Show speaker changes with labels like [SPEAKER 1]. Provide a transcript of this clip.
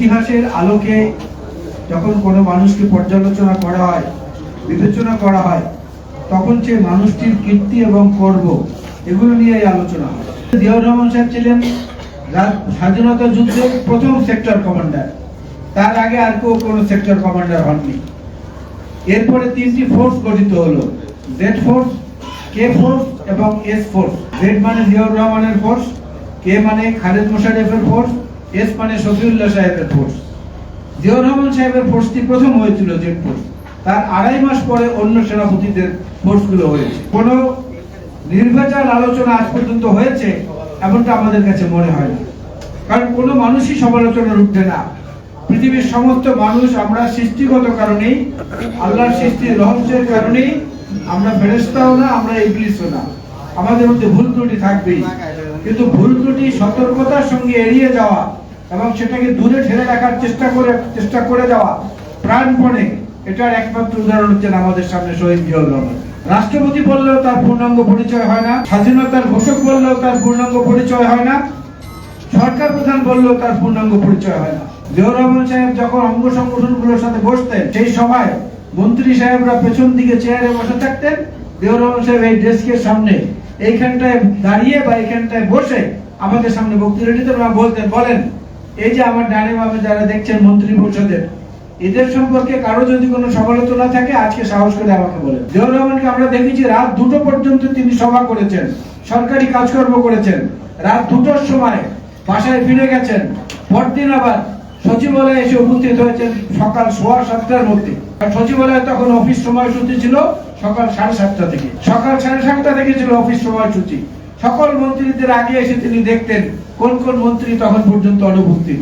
[SPEAKER 1] ইতিহাসের আলোকে যখন কোনো মানুষকে পর্যালোচনা করা হয়, বিবেচনা করা হয়, তখন সে মানুষটির কীর্তি এবং কর্ম এগুলো নিয়ে এই আলোচনা হয়। জিয়াউর রহমান সাহেব ছিলেন স্বাধীনতা যুদ্ধের প্রথম সেক্টর কমান্ডার তার আগে আর কেউ কোনো সেক্টর কমান্ডার হননি। এরপরে তিনটি ফোর্স গঠিত হলো জেড ফোর্স কে ফোর্স এবং এস ফোর্স জেড মানে জিয়াউর রহমানের ফোর্স কে মানে খালেদ মোশাররফের ফোর্স এস মানে শফিউল্লাহ সাহেবের ফোর্স জিয়াউর রহমান সাহেবের ফোর্সটি প্রথম হয়েছিল জেড ফোর্স তার আড়াই মাস পরে অন্য সেনাপতিদের ফোর্সগুলো হয়েছে। কোনো নির্বাচন আলোচনা আজ পর্যন্ত হয়েছে, এমনটা আমাদের কাছে মনে হয় না। কারণ কোনো মানুষই সমালোচনার উঠবে না। পৃথিবীর সমস্ত মানুষ আমরা সৃষ্টিগত কারণেই, আল্লাহর সৃষ্টির রহস্যের কারণেই আমরা ফেরেস্তাও না, আমরা ইবলিসও না। আমাদের মধ্যে ভুল ত্রুটি থাকবেই। কিন্তু ভুল ত্রুটি, সতর্কতার সঙ্গে এড়িয়ে যাওয়া এবং সেটাকে দূরে ঠেলে রাখার চেষ্টা করে চেষ্টা করে যাওয়া প্রাণপণে, এটার একমাত্র উদাহরণ হচ্ছেন আমাদের সামনে শহীদ জিয়াউর রহমান। রাষ্ট্রপতি বললেও তার পূর্ণাঙ্গ পরিচয় হয় না, স্বাধীনতার ঘোষক বললেও তার পূর্ণাঙ্গ পরিচয় হয় না, সরকার প্রধান বললেও তার পূর্ণাঙ্গ পরিচয় হয় না। জিয়াউর রহমান সাহেব যখন অঙ্গ সংগঠনগুলোর সাথে বসতেন, সেই সময় মন্ত্রী সাহেবরা পেছন দিকে চেয়ারে বসে থাকতেন, জিয়াউর রহমান সাহেব এই ডেস্কের সামনে এইখানটায় দাঁড়িয়ে বা এইখানটায় বসে আমাদের সামনে বক্তৃতা দিতেন বা বলতেন, বলেন, এই যে আমার ডানে বামে যারা দেখছেন মন্ত্রী পরিষদের, এদের সম্পর্কে কারও যদি কোনো সমালোচনা থাকে, আজকে সাহস করে আমাকে বলেন। জিয়াউর রহমানকে আমরা দেখেছি রাত দুটো পর্যন্ত তিনি সভা করেছেন, সরকারি কাজকর্ম করেছেন। রাত দুটোর সময় বাসায় ফিরে গেছেন। পরদিন আবার সচিবালয়ে এসে উপস্থিত হয়েছেন সকাল সোয়া সাতটার মধ্যে। সচিবালয়ে তখন অফিস সময়সূচি ছিল সকাল সাড়ে সাতটা থেকে। সকাল সাড়ে সাতটা থেকে ছিল অফিস সময়সূচি। সকল মন্ত্রীদের আগে এসে তিনি দেখতেন কোন কোন মন্ত্রী তখন পর্যন্ত অনুপস্থিত।